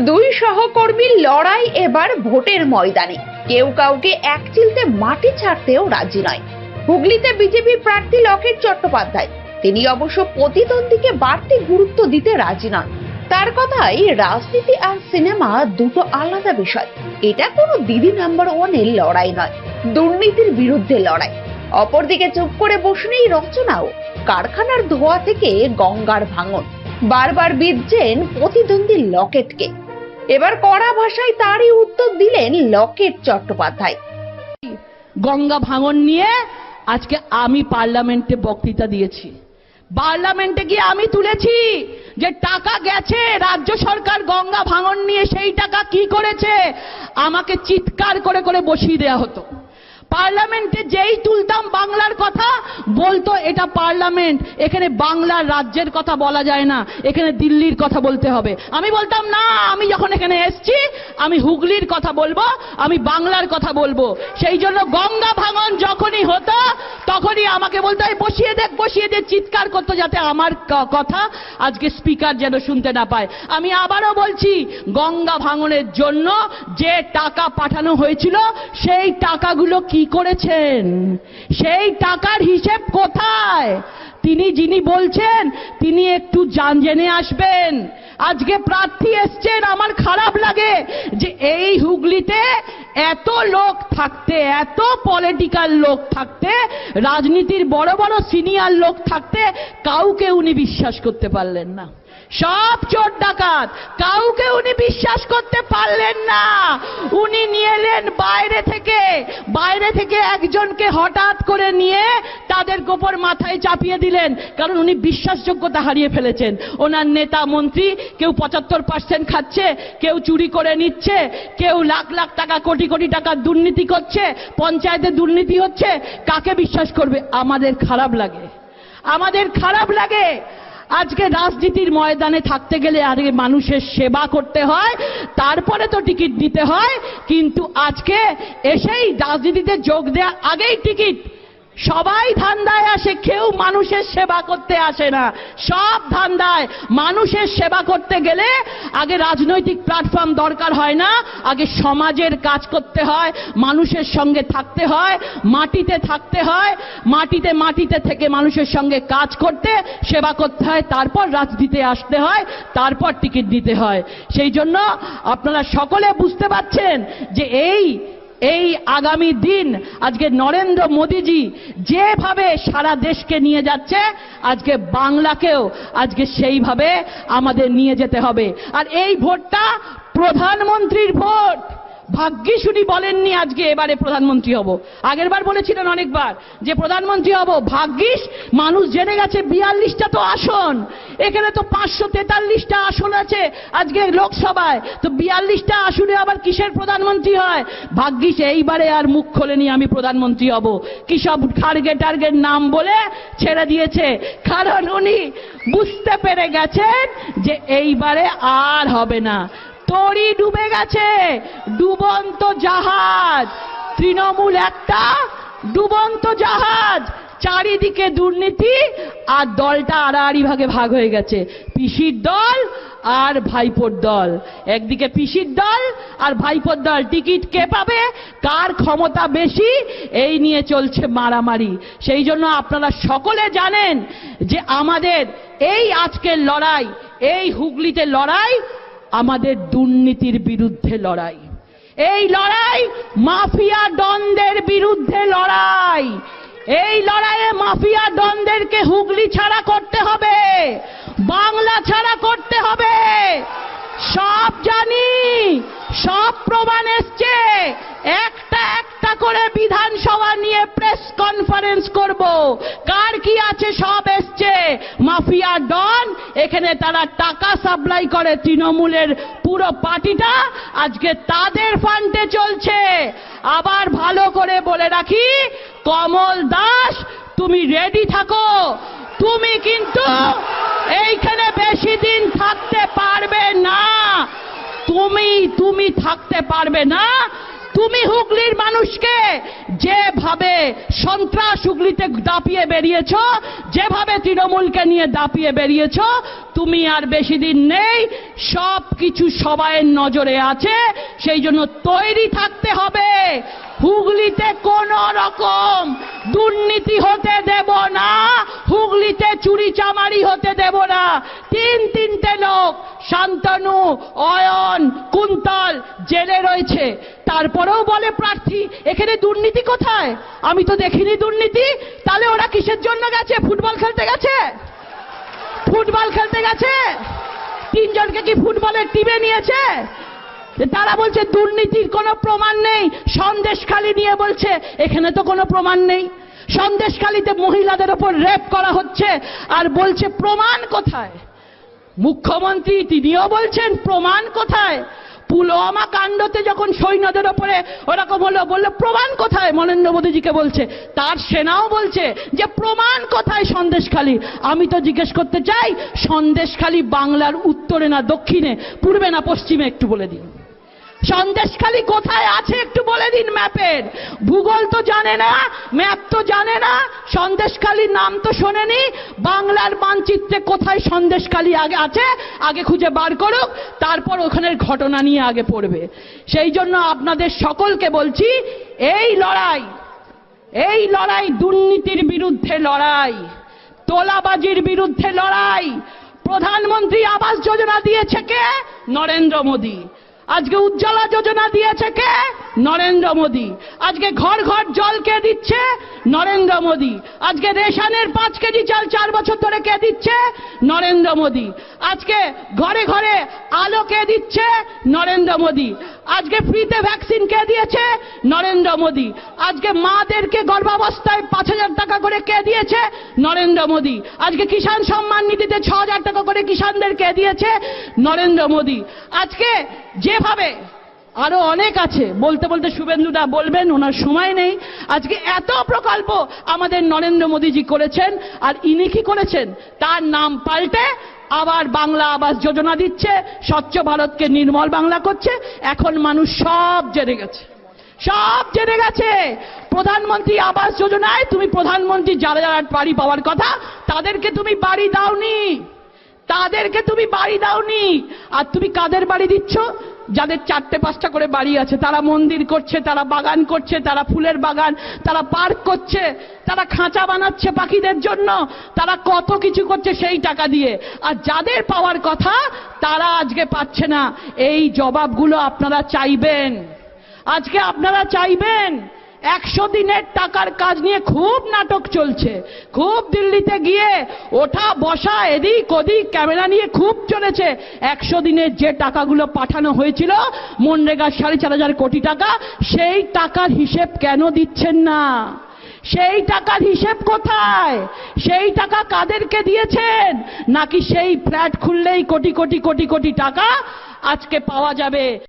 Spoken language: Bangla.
দুই সহকর্মীর লড়াই এবার ভোটের ময়দানে। কেউ কাউকে এক চিলতে মাটি ছাড়তেও রাজি নয়। হুগলিতে বিজেপি প্রার্থী লকেট চট্টোপাধ্যায়। তিনি অবশ্য প্রতিদ্বন্দ্বীকে বাড়তি গুরুত্ব দিতে রাজি নন। তার কথাই রাজনীতি আর সিনেমা দুটো আলাদা বিষয়। এটা কোনো দিদি নাম্বার ওয়ানের লড়াই নয়, দুর্নীতির বিরুদ্ধে লড়াই। অপরদিকে চুপ করে বসেনি রচনাও, কারখানার ধোয়া থেকে গঙ্গার ভাঙন। বারবার বিধছেন প্রতিদ্বন্দ্বী লকেটকে। এবার কড়া ভাষায় তারই উত্তর দিলেন লকেট চট্টোপাধ্যায়। গঙ্গা ভাঙন নিয়ে আজকে আমি পার্লামেন্টে বক্তৃতা দিয়েছি। পার্লামেন্টে গিয়ে আমি তুলেছি যে টাকা গেছে, রাজ্য সরকার গঙ্গা ভাঙন নিয়ে সেই টাকা কি করেছে, আমাকে চিৎকার করে করে বসিয়ে দেয়া হতো। পার্লামেন্টে যেই তুলতাম বাংলার কথা, বলতো এটা পার্লামেন্ট। এখানে বাংলার রাজ্যের কথা বলা যায় না, এখানে দিল্লির কথা বলতে হবে। আমি বলতাম, না, আমি যখন এখানে এসছি, আমি হুগলির কথা বলব, আমি বাংলার কথা বলব। সেই জন্য গঙ্গা ভাঙন যখনই হতো তখনই আমাকে বলতো হয়, বসিয়ে দেখ, বসিয়ে দে, চিৎকার করতো যাতে আমার কথা আজকে স্পিকার যেন শুনতে না পায়। আমি আবারও বলছি, গঙ্গা ভাঙনের জন্য যে টাকা পাঠানো হয়েছিল, সেই টাকাগুলো কি করেছেন? সেই টাকার হিসেব কোথায়? তিনি যিনি বলছেন, তিনি একটু জান জেনে আসবেন। আজকে প্রার্থী এসছেন, আমার খারাপ লাগে যে এই হুগলিতে এত লোক থাকতে, এত পলিটিক্যাল লোক থাকতে, রাজনীতির বড় বড় সিনিয়র লোক থাকতে, কাউকে উনি বিশ্বাস করতে পারলেন না। সব চোর ডাকাত। কাউকে উনি বিশ্বাস করতে পারলেন না। উনি নিয়ে এলেন বাইরে থেকে। বাইরে থেকে একজনকে হঠাৎ করে নিয়ে তাদের গোপর মাথায় চাপিয়ে দিলেন। কারণ উনি বিশ্বাসযোগ্যতা হারিয়ে ফেলেছেন। ওনার নেতা মন্ত্রী কেউ পঁচাত্তর পার্সেন্ট খাচ্ছে, কেউ চুরি করে নিচ্ছে, কেউ লাখ লাখ টাকা, কোটি কোটি টাকা দুর্নীতি করছে, পঞ্চায়েতে দুর্নীতি হচ্ছে। কাকে বিশ্বাস করবে? আমাদের খারাপ লাগে। আমাদের খারাপ লাগে। আজকে রাজনীতির ময়দানে থাকতে গেলে আগে মানুষের সেবা করতে হয়, তারপরে তো টিকিট দিতে হয়, কিন্তু আজকে এসেই রাজনীতিতে যোগ দেওয়ার আগেই টিকিট। সবাই ধান্দায় আসে, কেউ মানুষের সেবা করতে আসে না। সব ধান্দায় মানুষের সেবা করতে গেলে আগে রাজনৈতিক প্ল্যাটফর্ম দরকার হয় না, আগে সমাজের কাজ করতে হয়, মানুষের সঙ্গে থাকতে হয়, মাটিতে থাকতে হয়, মাটিতে মাটিতে থেকে মানুষের সঙ্গে কাজ করতে, সেবা করতে হয়, তারপর রাজনীতিতে আসতে হয়, তারপর টিকিট দিতে হয়। সেই জন্য আপনারা সকলে বুঝতে পারছেন যে এই এই আগামী দিন আজকে নরেন্দ্র মোদীজি যেভাবে সারা দেশকে নিয়ে যাচ্ছে, আজকে বাংলাকেও আজকে সেইভাবে আমাদের নিয়ে যেতে হবে। আর এই ভোটটা প্রধানমন্ত্রীর ভোট। ভাগ্যিস উনি বলেননি, আজকে এবারে প্রধানমন্ত্রী হব। আগের বার বলেছিলেন অনেকবার যে, প্রধানমন্ত্রী হব, ভাগ্যিস, মানুষ জেনে গেছে বিয়াল্লিশটা তো আসন। এখানে তো পাঁচশো তেতাল্লিশটা আসন আছে আজকে লোকসভায়। তো বিয়াল্লিশটা আসনে আবার কিসের প্রধানমন্ত্রী হয়? ভাগ্যিস, এইবারে আর মুখ খোলেনি আমি প্রধানমন্ত্রী হব। কি সব খার্গে টার্গের নাম বলে ছেড়ে দিয়েছে? কারণ উনি বুঝতে পেরে গেছেন যে, এইবারে আর হবে না। তরি ডুবে গেছে। ডুবন্ত জাহাজ। তৃণমূল একটা ডুবন্ত জাহাজ। চারিদিকে দুর্নীতি আর দলটা আড়াআড়ি ভাগে ভাগ হয়ে গেছে। পিসির দল আর ভাইপোর দল। একদিকে পিসির দল আর ভাইপোর দল। টিকিট কে পাবে? কার ক্ষমতা বেশি? এই নিয়ে চলছে মারামারি। সেই জন্য আপনারা সকলে জানেন যে আমাদের এই আজকের লড়াই, এই হুগলিতে লড়াই আমাদের দুর্নীতির বিরুদ্ধে লড়াই। এই লড়াই মাফিয়া দ্বন্দ্বের বিরুদ্ধে লড়াই। এই লড়াইয়ে মাফিয়া দ্বন্দ্বেরকে হুগলি ছাড়া করতে হবে, বাংলা ছাড়া করতে হবে। সব জানি, সব প্রমাণ এসছে কনফারেন্স করব। কার কি আছে সব এসছে। মাফিয়া ডন, এখানে তারা টাকা সাপ্লাই করে তৃণমূলের পুরো পার্টিটা। আজকে তাদের ফান্ডে চলছে। আবার ভালো করে বলে রাখি, কমল দাস, তুমি রেডি থাকো। তুমি কিন্তু এইখানে বেশি দিন থাকতে পারবে না। তুমি তুমি থাকতে পারবে না। তুমি হুগলির মানুষকে যেভাবে সন্ত্রাস হুগলিতে দাপিয়ে বেরিয়েছ, যেভাবে তৃণমূলকে নিয়ে দাপিয়ে বেরিয়েছ, তুমি আর বেশি দিন নেই সব কিছু সবাইয়ের নজরে আছে, সেই জন্য তৈরি থাকতে হবে। হুগলিতে কোন রকম দুর্নীতি হতে দেব না, হুগলিতে চুরি চামারি হতে দেব না। তিন শান্তনু, অয়ন, কুন্তল জেলে রয়েছে। তারপরেও বলে প্রার্থী, এখানে দুর্নীতি কোথায়? আমি তো দেখিনি দুর্নীতি। তাহলে ওরা কিসের জন্য গেছে? ফুটবল খেলতে গেছে? ফুটবল খেলতে গেছে? তিনজনকে কি ফুটবলের টিমে নিয়েছে? তারা বলছে, দুর্নীতির কোনো প্রমাণ নেই। সন্দেশখালি নিয়ে বলছে, এখানে তো কোনো প্রমাণ নেই। সন্দেশখালিতে মহিলাদের ওপর রেপ করা হচ্ছে। আর বলছে, প্রমাণ কোথায়? মুখ্যমন্ত্রী তিনিও বলছেন, প্রমাণ কোথায়? পুলওয়ামা কাণ্ডতে যখন সৈন্যদের ওপরে ওরকম হলো, বলল, প্রমাণ কোথায়? মনেন্দ্র মোদীজিকে বলছে। তার সেনাও বলছে যে, প্রমাণ কোথায় সন্দেশখালী? আমি তো জিজ্ঞেস করতে চাই, সন্দেশখালী বাংলার উত্তরে না দক্ষিণে? পূর্বে না পশ্চিমে? একটু বলে দিন। সন্দেশখালী কোথায় আছে একটু বলে দিন ম্যাপের? ভূগোল তো জানে না, ম্যাপ তো জানে না, সন্দেশখালীর নাম তো শোনেনি। বাংলার মানচিত্রে কোথায় সন্দেশখালী আগে আছে, আগে খুঁজে বার করুক, তারপর ওখানের ঘটনা নিয়ে আগে পড়বে। সেই জন্য আপনাদের সকলকে বলছি, এই লড়াই এই লড়াই দুর্নীতির বিরুদ্ধে লড়াই, তোলাবাজির বিরুদ্ধে লড়াই। প্রধানমন্ত্রী আবাস যোজনা দিয়েছে কে? নরেন্দ্র মোদী। আজকে উজ্জ্বলা যোজনা দিয়েছে কে? নরেন্দ্র মোদী। আজকে ঘর ঘর জল কে দিচ্ছে? নরেন্দ্র মোদী। আজকে রেশনের পাঁচ কেজি চাল চার বছর ধরে কে দিচ্ছে? নরেন্দ্র মোদী। আজকে ঘরে ঘরে আলো কে দিচ্ছে? নরেন্দ্র মোদী। আজকে ফ্রিতে ভ্যাকসিন কে দিয়েছে? নরেন্দ্র মোদী। আজকে মাদেরকে গর্ভাবস্থায় পাঁচ হাজার টাকা করে কে দিয়েছে? নরেন্দ্র মোদী। আজকে কিষাণ সম্মান নিধিতে ছ হাজার টাকা করে কিষাণদের কে দিয়েছে? নরেন্দ্র মোদী। আজকে যেভাবে আরও অনেক আছে। বলতে বলতে শুভেন্দুদা বলবেন, ওনার সময় নেই। আজকে এত প্রকল্প আমাদের নরেন্দ্র মোদীজি করেছেন, আর ইনি কি করেছেন? তার নাম পাল্টে আবার বাংলা আবাস যোজনা দিচ্ছে, স্বচ্ছ ভারতকে নির্মল বাংলা করছে, এখন মানুষ সব জেনে গেছে। সব জেনে গেছে। প্রধানমন্ত্রী আবাস যোজনায় তুমি প্রধানমন্ত্রী যারা যারা বাড়ি পাওয়ার কথা, তাদেরকে তুমি বাড়ি দাওনি। তাদেরকে তুমি বাড়ি দাওনি। আর তুমি কাদের বাড়ি দিচ্ছ? যাদের চারটে পাঁচটা করে বাড়ি আছে, তারা মন্দির করছে, তারা বাগান করছে, তারা ফুলের বাগান, তারা পার্ক করছে, তারা খাঁচা বানাচ্ছে পাখিদের জন্য, তারা কত কিছু করছে সেই টাকা দিয়ে। আর যাদের পাওয়ার কথা, তারা আজকে পাচ্ছে না। এই জবাবগুলো আপনারা চাইবেন। আজকে আপনারা চাইবেন একশো দিনের টাকার কাজ নিয়ে খুব নাটক চলছে। খুব দিল্লিতে গিয়ে ওঠা, বসা, এদিক ওদিক ক্যামেরা নিয়ে খুব চলেছে। একশো দিনের যে টাকাগুলো পাঠানো হয়েছিল মনরেগার সাড়ে চার হাজার কোটি টাকা, সেই টাকার হিসেব কেন দিচ্ছেন না? সেই টাকার হিসেব কোথায়? সেই টাকা কাদেরকে দিয়েছেন? নাকি সেই ফ্ল্যাট খুললেই কোটি কোটি কোটি কোটি টাকা আজকে পাওয়া যাবে?